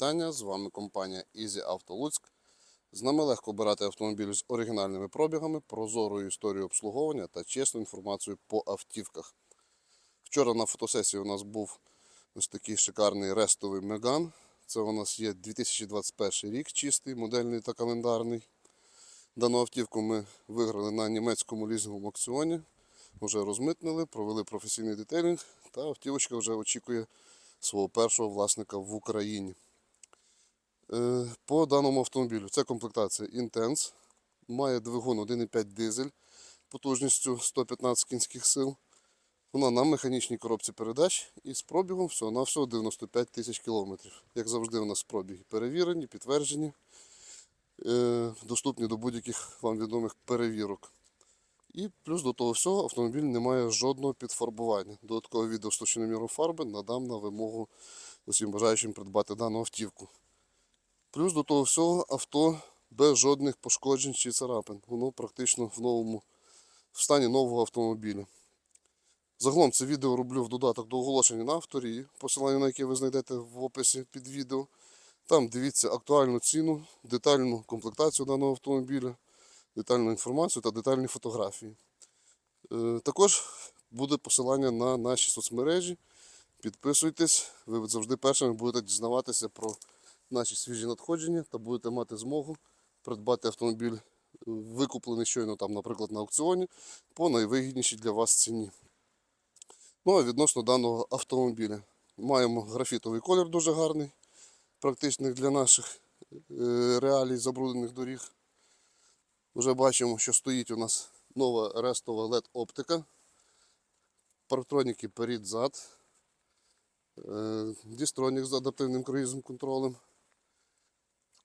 З вами компанія Easy Auto Луцьк. З нами легко обирати автомобіль з оригінальними пробігами, прозорою історією обслуговування та чесну інформацію по автівках. Вчора на фотосесії у нас був ось такий шикарний рестовий Меган. Це у нас є 2021 рік, чистий, модельний та календарний. Дану автівку ми виграли на німецькому лізинговому аукціоні. Вже розмитнили, провели професійний детейлінг, та автівочка вже очікує свого першого власника в Україні. Е, По даному автомобілю це комплектація Intense, має двигун 1,5 дизель потужністю 115 кінських сил. Вона на механічній коробці передач і з пробігом всього на всього 95 тисяч кілометрів. Як завжди, у нас пробіги перевірені, підтверджені, е, доступні до будь-яких вам відомих перевірок. І плюс до того всього автомобіль не має жодного підфарбування. Додаткове відео з точноміром фарби надам на вимогу усім бажаючим придбати дану автівку. Плюс до того всього авто без жодних пошкоджень чи царапин. Воно практично в новому в стані нового автомобіля. Загалом це відео роблю в додаток до оголошення на авторії, посилання на яке ви знайдете в описі під відео. Там дивіться актуальну ціну, детальну комплектацію даного автомобіля, детальну інформацію та детальні фотографії. Е, Також буде посилання на наші соцмережі. Підписуйтесь, ви завжди першими будете дізнаватися про наші свіжі надходження та будете мати змогу придбати автомобіль, е, викуплений щойно там, наприклад, на аукціоні, по найвигіднішій для вас ціні. Ну а відносно даного автомобіля. Маємо графітовий колір дуже гарний, практичний для наших е, реалій забруднених доріг. Вже бачимо, що стоїть у нас нова рестова LED оптика. Парктроніки перед-зад. Е, Дістронік з адаптивним круїзом контролем.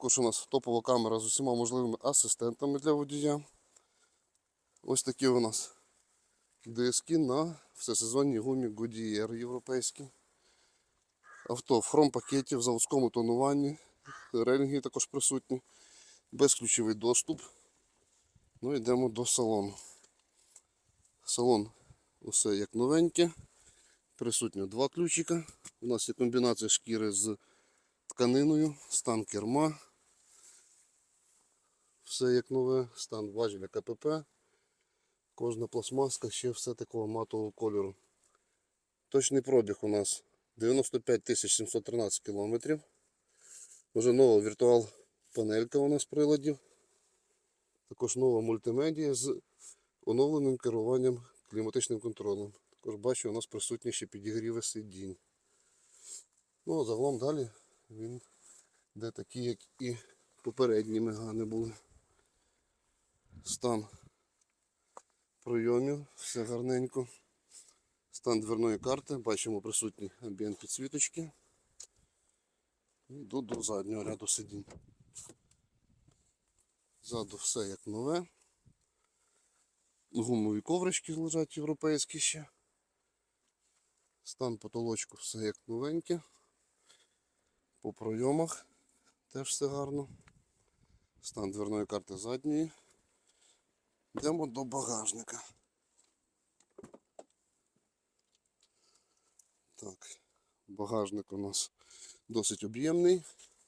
Також у нас топова камера з усіма можливими асистентами для водія. Ось такі у нас диски на всесезонній гумі Goodyear європейській. Авто в хром-пакеті в заводському тонуванні. Релінги також присутні. Безключовий доступ. Ну йдемо до салону. Салон усе як новеньке. Присутньо два ключика. У нас є комбінація шкіри з тканиною, стан керма. Все як нове, стан важеля КПП. Кожна пластмаска ще все такого матового кольору. Точний пробіг у нас 95 713 кілометрів. Вже нова віртуал панелька у нас приладів. Також нова мультимедія з оновленим керуванням кліматичним контролем. Також бачу, у нас присутні ще підігріви сидінь. Ну, а загалом далі він де такий, як і попередні мегани були. Стан пройомів, все гарненько. Стан дверної карти, бачимо присутні амбієнт підсвіточки. Йду до заднього ряду сидінь. Ззаду все як нове. Гумові коврички лежать європейські ще. Стан потолочку все як новеньке. По пройомах теж все гарно. Стан дверної карти задньої. Йдемо до багажника. Так, багажник у нас досить об'ємний.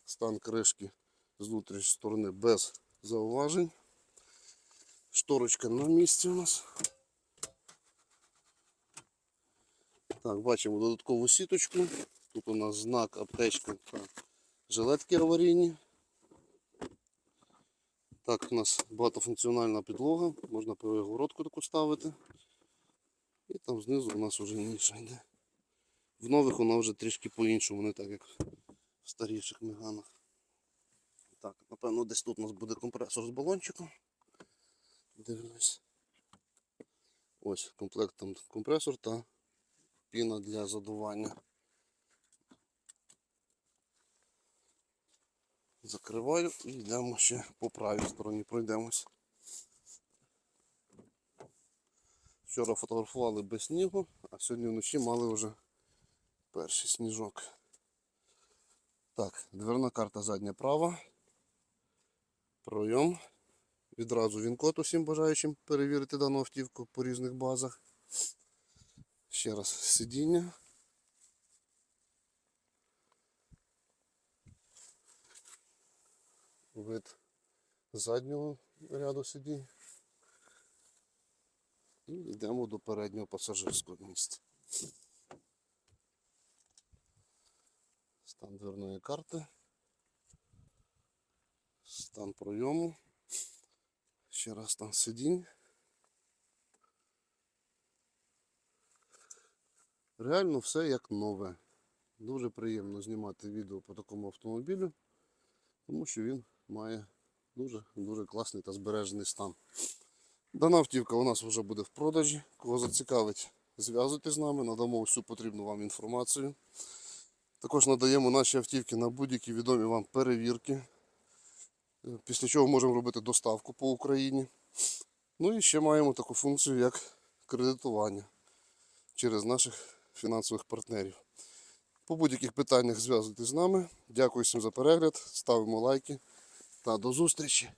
Стан кришки з внутрішньої сторони без зауважень. Шторочка на місці у нас. Так, бачимо додаткову сіточку. Тут у нас знак, аптечка та жилетки аварійні. Так, у нас багатофункціональна підлога, можна перегородку таку ставити. І там знизу у нас вже ніша йде. В нових вона вже трішки по-іншому, не так як в старіших меганах. Так, напевно, десь тут у нас буде компресор з балончиком. Дивимось. Ось комплект там компресор та піна для задування. Закриваю і йдемо ще по правій стороні пройдемось. Вчора фотографували без снігу, а сьогодні вночі мали вже перший сніжок. Так, дверна карта задня права. Пройом. Відразу він код усім бажаючим перевірити дану автівку по різних базах. Ще раз сидіння. Вид заднього ряду сидінь. І йдемо до переднього пасажирського місця. Стан дверної карти. Стан пройому. Ще раз стан сидінь. Реально все як нове. Дуже приємно знімати відео по такому автомобілю, тому що він має дуже дуже класний та збережений стан. Дана автівка у нас вже буде в продажі. Кого зацікавить, зв'язуйтесь з нами, надамо всю потрібну вам інформацію. Також надаємо наші автівки на будь-які відомі вам перевірки. Е, Після чого можемо робити доставку по Україні. Ну і ще маємо таку функцію, як кредитування через наших фінансових партнерів. По будь-яких питаннях зв'язуйтесь з нами. Дякую всім за перегляд, ставимо лайки та до зустрічі!